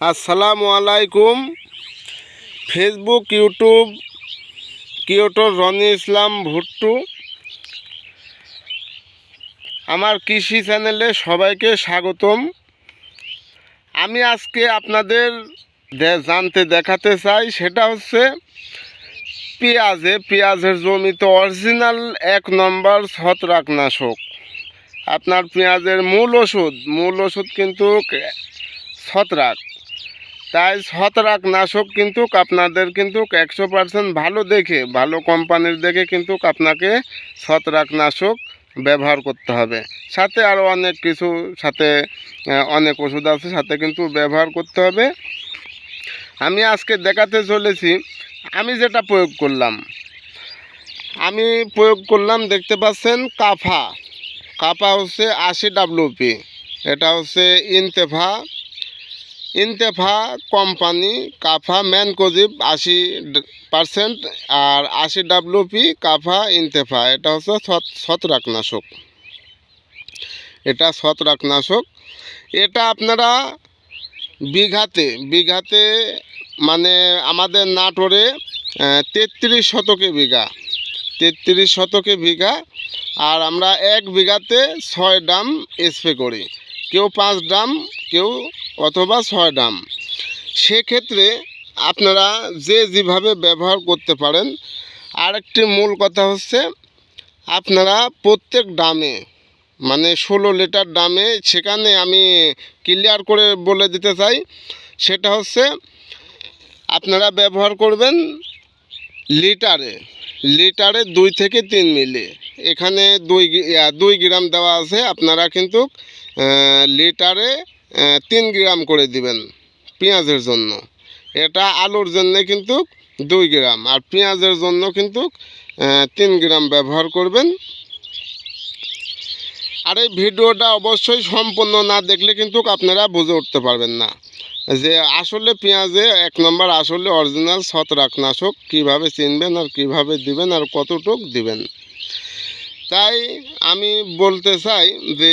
আসসালামু আলাইকুম। Facebook YouTube কিয়োটোর রনি ইসলাম ভুট্টু আমার কৃষি চ্যানেলে সবাইকে স্বাগতম। আমি আজকে আপনাদের জানতে দেখাতে চাই, সেটা হচ্ছে পেঁয়াজে, পেঁয়াজের জমিতে অরিজিনাল এক নম্বর ছত্রাকনাশক। আপনার পেঁয়াজের মূল ওষুধ মূল ওষুধ কিন্তু ছত্রাক। তাই ছত্রাক নাশক কিন্তু আপনাদের কিন্তু একশো পার্সেন্ট ভালো দেখে, ভালো কোম্পানির দেখে কিন্তু আপনাকে ছত্রাক নাশক ব্যবহার করতে হবে। সাথে আরও অনেক কিছু, সাথে অনেক ওষুধ আছে, সাথে কিন্তু ব্যবহার করতে হবে। আমি আজকে দেখাতে চলেছি, আমি যেটা প্রয়োগ করলাম, আমি প্রয়োগ করলাম দেখতে পাচ্ছেন কাফা। কাফা হচ্ছে আশি ডাব্লিউপি এটা হচ্ছে ইনতেফা ইনতেফা কোম্পানি কাফা ম্যানকোজিব আশি পার্সেন্ট আর আশি ডাব্লিউপি কাফা ইনতেফা। এটা হচ্ছে ছত- ছত্রাকনাশক। এটা ছত্রাকনাশক। এটা আপনারা বিঘাতে বিঘাতে মানে আমাদের নাটোরে তেত্রিশ শতকে বিঘা। তেত্রিশ শতকে বিঘা। আর আমরা এক বিঘাতে ছয় ড্রাম স্প্রে করি। কেউ পাঁচ ড্রাম, কেউ অথবা ছয় ডাম সেক্ষেত্রে আপনারা যে যেভাবে ব্যবহার করতে পারেন, আরেকটি মূল কথা হচ্ছে, আপনারা প্রত্যেক ডামে মানে ষোলো লিটার ডামে সেখানে আমি ক্লিয়ার করে বলে দিতে চাই, সেটা হচ্ছে আপনারা ব্যবহার করবেন লিটারে লিটারে দুই থেকে তিন মিলি। এখানে দুই দুই গ্রাম দেওয়া আছে, আপনারা কিন্তু লিটারে তিন গ্রাম করে দিবেন পেঁয়াজের জন্য। এটা আলুর জন্য কিন্তু দুই গ্রাম, আর পেঁয়াজের জন্য কিন্তু তিন গ্রাম ব্যবহার করবেন। আর এই ভিডিওটা অবশ্যই সম্পূর্ণ না দেখলে কিন্তু আপনারা বুঝে উঠতে পারবেন না যে আসলে পেঁয়াজে এক নম্বর আসলে অরিজিনাল ছত্রাকনাশক কীভাবে চিনবেন আর কীভাবে দিবেন আর কতটুক দিবেন। তাই আমি বলতে চাই যে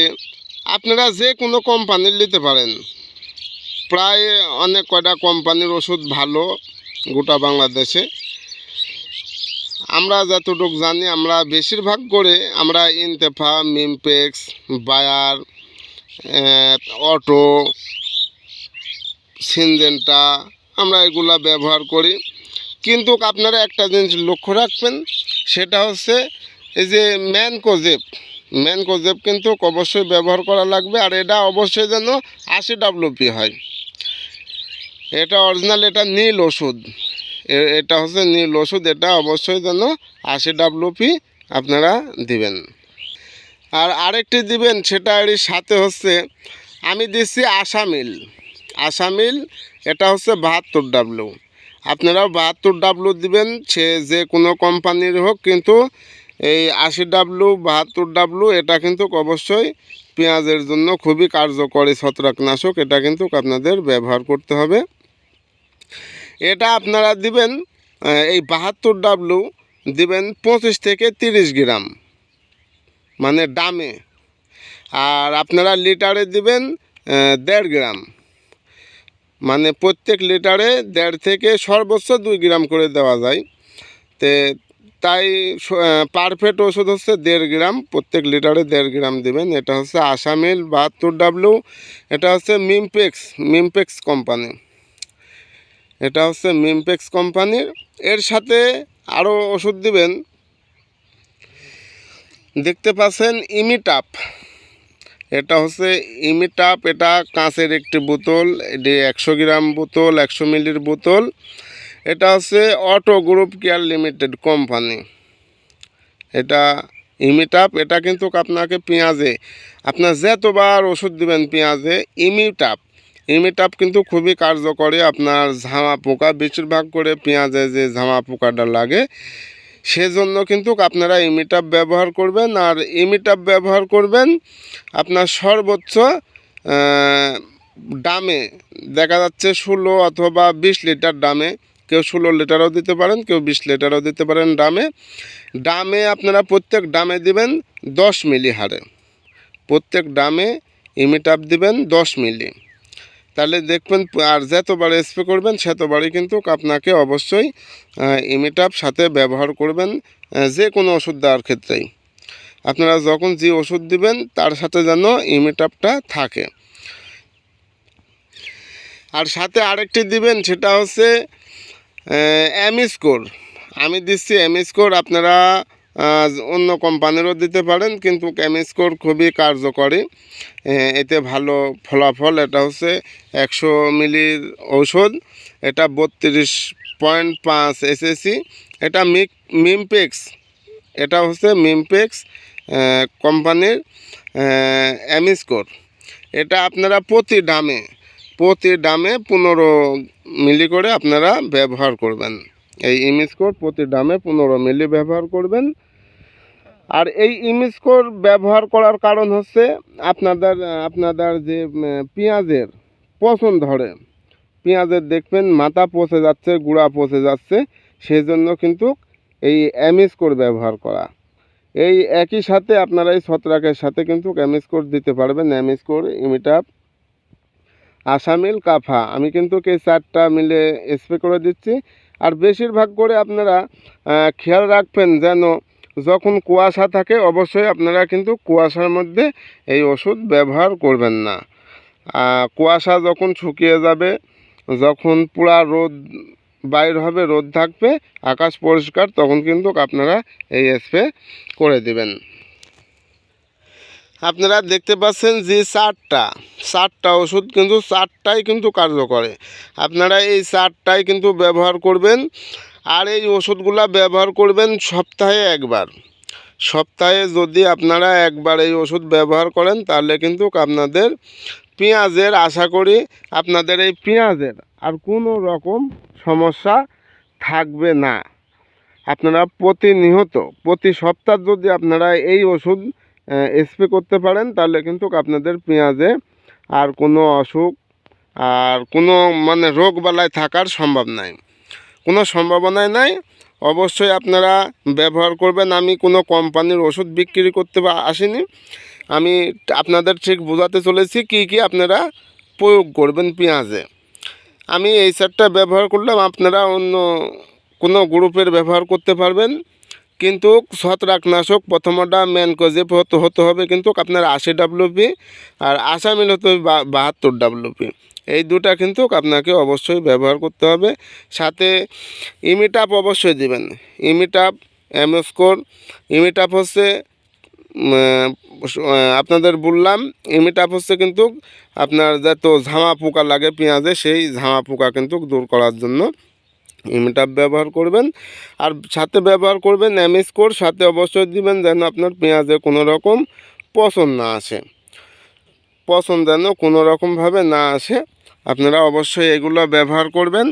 আপনারা যে কোনো কোম্পানির নিতে পারেন। প্রায় অনেক কয়টা কোম্পানির ওষুধ ভালো গোটা বাংলাদেশে। আমরা যতটুকু জানি, আমরা বেশিরভাগ করে আমরা ইনতেফা মিমপেক্স বায়ার অটো, সিনজেন্টা, আমরা এগুলা ব্যবহার করি। কিন্তু আপনারা একটা জিনিস লক্ষ্য রাখবেন, সেটা হচ্ছে এই যে ম্যানকোজেপ ম্যানকোজেপ কিন্তু অবশ্যই ব্যবহার করা লাগবে আর এটা অবশ্যই যেন আশি ডাব্লুপি হয়। এটা অরিজিনাল এটা নীল ওষুধ। এটা হচ্ছে নীল ওষুধ, এটা অবশ্যই যেন আশি ডাব্লুপি আপনারা দিবেন। আর আরেকটি দিবেন, সেটা এর সাথে হচ্ছে, আমি দিচ্ছি আসামিল। আসামিল, এটা হচ্ছে বাহাত্তর ডাব্লু আপনারাও বাহাত্তর ডাব্লু দিবেন, সে যে কোনো কোম্পানির হোক, কিন্তু এই আশি ডাব্লু, বাহাত্তর ডাব্লু, এটা কিন্তু অবশ্যই পেঁয়াজের জন্য খুবই কার্যকরী ছত্রাকনাশক, এটা কিন্তু আপনাদের ব্যবহার করতে হবে। এটা আপনারা দিবেন এই বাহাত্তর ডাব্লু দিবেন পঁচিশ থেকে তিরিশ গ্রাম মানে ডামে আর আপনারা লিটারে দিবেন দেড় গ্রাম মানে প্রত্যেক লিটারে দেড় থেকে সর্বোচ্চ দুই গ্রাম করে দেওয়া যায়। তে তাই পারফেক্ট ওষুধ হচ্ছে দেড় গ্রাম, প্রত্যেক লিটারে দেড় গ্রাম দেবেন। এটা হচ্ছে আসামিল বাহাত্তর ডাব্লু এটা হচ্ছে মিমপেক্স মিমপেক্স কোম্পানি এটা হচ্ছে মিমপেক্স কোম্পানির এর সাথে আরও ওষুধ দিবেন। দেখতে পাচ্ছেন ইমিটাপ এটা হচ্ছে ইমিটাপ এটা কাঁচের একটি বোতল, এটি একশো গ্রাম বোতল, একশো মিলির বোতল। এটা হচ্ছে auto group care limited company. এটা ইমিটাপ, এটা কিন্তু আপনাকে পেঁয়াজে, আপনার যতবার ওষুধ দিবেন পেঁয়াজে, ইমিটাপ। ইমিটাপ কিন্তু খুবই কার্যকরী, আপনার ঝামা পোকা, বেশিরভাগ করে পেঁয়াজে যে ঝামা পোকাটা লাগে, সেজন্য কিন্তু আপনারা ইমিটাপ ব্যবহার করবেন। আর ইমিটাপ ব্যবহার করবেন আপনার সর্বোচ্চ ডামে দেখা যাচ্ছে ষোলো অথবা বিশ লিটার ডামে কেউ ষোলো লিটারও দিতে পারেন, কেউ বিশ লিটারও দিতে পারেন ডামে। ডামে আপনারা প্রত্যেক ডামে দিবেন দশ মিলি হারে। প্রত্যেক ডামে ইমিটাপ দিবেন দশ মিলি। তাহলে দেখবেন আর যতবার স্প্রে করবেন, সেতবারই কিন্তু আপনাকে অবশ্যই ইমিটাপ সাথে ব্যবহার করবেন যে কোনো ওষুধ দেওয়ার ক্ষেত্রেই। আপনারা যখন যে ওষুধ দিবেন, তার সাথে যেন ইমিটাপটা থাকে। আর সাথে আরেকটি দিবেন, সেটা হচ্ছে অ্যামিস্কোর আমি দিচ্ছি অ্যামিস্কোর আপনারা অন্য কোম্পানিরও দিতে পারেন, কিন্তু এম স্কোর খুবই কার্যকরী। এতে ভালো ফলাফল, এটা হচ্ছে একশো মিলির ঔষধ, এটা বত্রিশ পয়েন্ট পাঁচ এসএসি এটা মিক মিমপেক্স এটা হচ্ছে মিমপেক্স কোম্পানির কোম্পানির অ্যামিস্কোর এটা আপনারা প্রতি ডামে প্রতি ডামে পনেরো মিলি করে আপনারা ব্যবহার করবেন। এই ইমিস্কোর প্রতি ডামে পনেরো মিলি ব্যবহার করবেন। আর এই ইমিস্কোর ব্যবহার করার কারণ হচ্ছে আপনাদের আপনাদের যে পেঁয়াজের পচন ধরে। পেঁয়াজের দেখবেন মাথা পচে যাচ্ছে, গুঁড়া পচে যাচ্ছে সেই জন্য কিন্তু এই অ্যামিস্কোর ব্যবহার করা। এই একই সাথে আপনারা এই ছত্রাকের সাথে কিন্তু অ্যামিস্কোর দিতে পারবেন। অ্যামিস্কোর ইমিটাপ আসামিল কাফা। আমি কিন্তু এই চারটা মিলে স্প্রে করে দিচ্ছি। আর বেশিরভাগ করে আপনারা খেয়াল রাখবেন যেন যখন কুয়াশা থাকে, অবশ্যই আপনারা কিন্তু কুয়াশার মধ্যে এই ওষুধ ব্যবহার করবেন না। কুয়াশা যখন শুকিয়ে যাবে, যখন পুরা রোদ বাইর হবে, রোদ থাকবে, আকাশ পরিষ্কার, তখন কিন্তু আপনারা এই স্প্রে করে দিবেন। আপনারা দেখতে পাচ্ছেন যে চারটা চারটা ওষুধ কিন্তু চারটাই কিন্তু কার্যকরে। আপনারা এই চারটাই কিন্তু ব্যবহার করবেন আর এই ওষুধগুলা ব্যবহার করবেন সপ্তাহে একবার। সপ্তাহে যদি আপনারা একবার এই ওষুধ ব্যবহার করেন, তাহলে কিন্তু আপনাদের পেঁয়াজের, আশা করি আপনাদের এই পেঁয়াজের আর কোনো রকম সমস্যা থাকবে না। আপনারা প্রতিনিয়ত, প্রতি সপ্তাহ যদি আপনারা এই ওষুধ স্প্রে করতে পারেন, তাহলে কিন্তু আপনাদের পেঁয়াজে আর কোনো অসুখ আর কোনো মানে রোগ বালায় থাকার সম্ভব নাই। কোনো সম্ভাবনাই নাই। অবশ্যই আপনারা ব্যবহার করবেন। আমি কোনো কোম্পানির ওষুধ বিক্রি করতে আসিনি। আমি আপনাদের ঠিক বোঝাতে চলেছি কি কি আপনারা প্রয়োগ করবেন পেঁয়াজে। আমি এই সেটটা ব্যবহার করলাম। আপনারা অন্য কোনো গ্রুপের ব্যবহার করতে পারবেন। কিন্তু ছত্রাকনাশক প্রথমটা ম্যানকোজেপ হতে হতে হবে কিন্তু আপনার আশি ডাব্লুপি আর আসামিল হতে হবে বাহাত্তর ডাব্লুপি এই দুটা কিন্তু আপনাকে অবশ্যই ব্যবহার করতে হবে। সাথে ইমিটাপ অবশ্যই দিবেন। ইমিটাপ এমস্কোর ইমিটাপ হচ্ছে আপনাদের বললাম, ইমিটাপ হচ্ছে কিন্তু আপনার যত ঝামা পোকা লাগে পেঁয়াজে, সেই ঝামা পোকা কিন্তু দূর করার জন্য ইমিটাপ ব্যবহার করবেন আর সাথে ব্যবহার করবেন অ্যামিস্কোর সাথে অবশ্যই দিবেন যেন আপনার পেঁয়াজে কোনো রকম পচন না আসে। পচন যেন কোনো রকমভাবে না আসে। আপনারা অবশ্যই এগুলো ব্যবহার করবেন।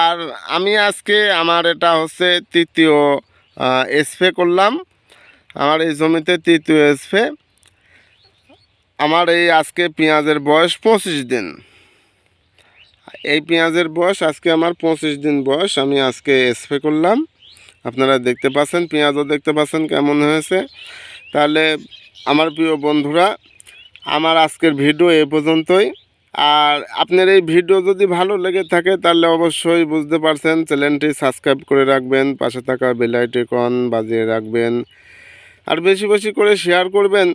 আর আমি আজকে আমার এটা হচ্ছে তৃতীয় স্প্রে করলাম। আমার এই জমিতে তৃতীয় স্প্রে আমার এই আজকে পেঁয়াজের বয়স পঁচিশ দিন। এই পেঁয়াজের বয়স আজকে আমার পঁচিশ দিন বয়স, আমি আজকে স্প্রে করলাম। আপনারা দেখতে পাচ্ছেন, পেঁয়াজও দেখতে পাচ্ছেন কেমন হয়েছে। তাহলে আমার প্রিয় বন্ধুরা, আমার আজকের ভিডিও এ পর্যন্তই। আর আপনার এই ভিডিও যদি ভালো লেগে থাকে, তাহলে অবশ্যই বুঝতে পারছেন, চ্যানেলটি সাবস্ক্রাইব করে রাখবেন, পাশে থাকা বেলাইটিকন বাজিয়ে রাখবেন। আর বেশি বেশি করে শেয়ার করবেন।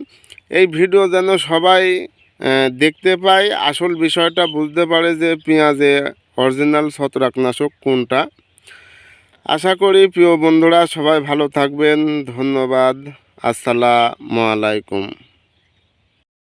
এই ভিডিও যেন সবাই দেখতে পাই। আসল বিষয়টা বুঝতে পারে যে পেঁয়াজে অরিজিনাল ছত্রাকনাশক কোনটা। আশা করি প্রিয় বন্ধুরা সবাই ভালো থাকবেন। ধন্যবাদ। আসসালামু আলাইকুম।